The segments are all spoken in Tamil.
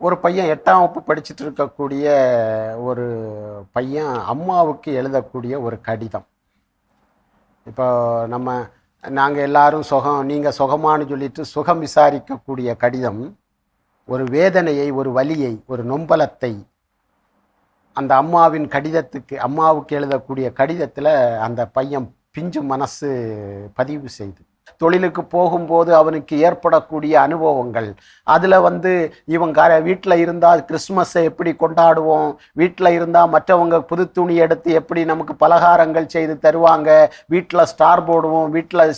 ஒரு பையன் எட்டாம் வகுப்பு படிச்சுட்டு இருக்கக்கூடிய ஒரு பையன் அம்மாவுக்கு எழுதக்கூடிய ஒரு கடிதம். இப்போ நம்ம நாங்கள் எல்லாரும் சுகம் நீங்கள் சுகமானு சொல்லிட்டு சுகம் விசாரிக்கக்கூடிய கடிதம் ஒரு வேதனையை ஒரு வலியை ஒரு நொம்பலத்தை அந்த அம்மாவின் கடிதத்துக்கு அம்மாவுக்கு எழுதக்கூடிய கடிதத்தில் அந்த பையன் பிஞ்சு மனசு பதிவு செய்து. தொழிலுக்கு போகும்போது அவனுக்கு ஏற்படக்கூடிய அனுபவங்கள். அதில் வந்து இவங்க வீட்டில் இருந்தால் கிறிஸ்மஸை எப்படி கொண்டாடுவோம்? வீட்டில் இருந்தால் மற்றவங்க புது துணி எடுத்து எப்படி நமக்கு பலகாரங்கள் செய்து தருவாங்க? வீட்டில் ஸ்டார் போடுவோம் வீட்டில்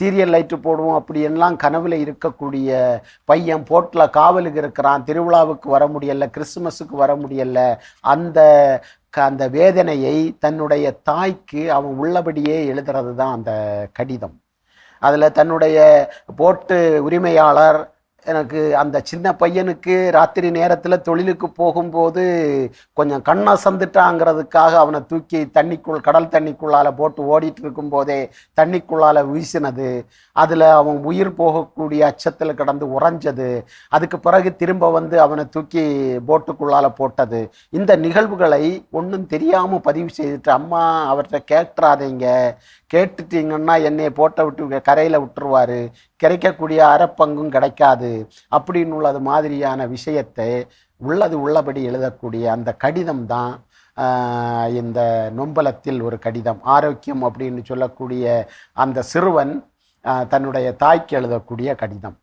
சீரியல் லைட்டு போடுவோம் அப்படி எல்லாம் கனவில் இருக்கக்கூடிய பையன் போட்டில் காவலுக்கு இருக்கிறான். திருவிழாவுக்கு வர முடியல கிறிஸ்மஸுக்கு வர முடியல. அந்த க- அந்த வேதனையை தன்னுடைய தாய்க்கு அவன் உள்ளபடியே எழுதுறது தான் அந்த கடிதம். அதில் தன்னுடைய போட்டு உரிமையாளர் எனக்கு அந்த சின்ன பையனுக்கு ராத்திரி நேரத்தில் தொழிலுக்கு போகும்போது கொஞ்சம் கண்ணை சந்துட்டாங்கிறதுக்காக அவனை தூக்கி தண்ணிக்குள் கடல் தண்ணிக்குள்ளால் போட்டு ஓடிட்டு இருக்கும்போதே தண்ணிக்குள்ளால வீசினது. அதில் அவன் உயிர் போகக்கூடிய அச்சத்தில் கிடந்து உறைஞ்சது. அதுக்கு பிறகு திரும்ப வந்து அவனை தூக்கி போட்டுக்குள்ளால போட்டது. இந்த நிகழ்வுகளை ஒன்றும் தெரியாமல் பதிவு செய்துட்டு அம்மா அவர்கிட்ட கேட்டுறாதீங்க கேட்டுட்டீங்கன்னா என்னை போட்ட விட்டு கரையில் விட்டுருவாரு. கிடைக்கக்கூடிய அறப்பங்கும் கிடைக்காது அப்படின்னு உள்ளது மாதிரியான விஷயத்தை உள்ளது உள்ளபடி எழுதக்கூடிய அந்த கடிதம் தான் இந்த நொம்பலத்தில் ஒரு கடிதம். ஆரோக்கியம் அப்படின்னு சொல்லக்கூடிய அந்த சிறுவன் தன்னுடைய தாய்க்கு எழுதக்கூடிய கடிதம்.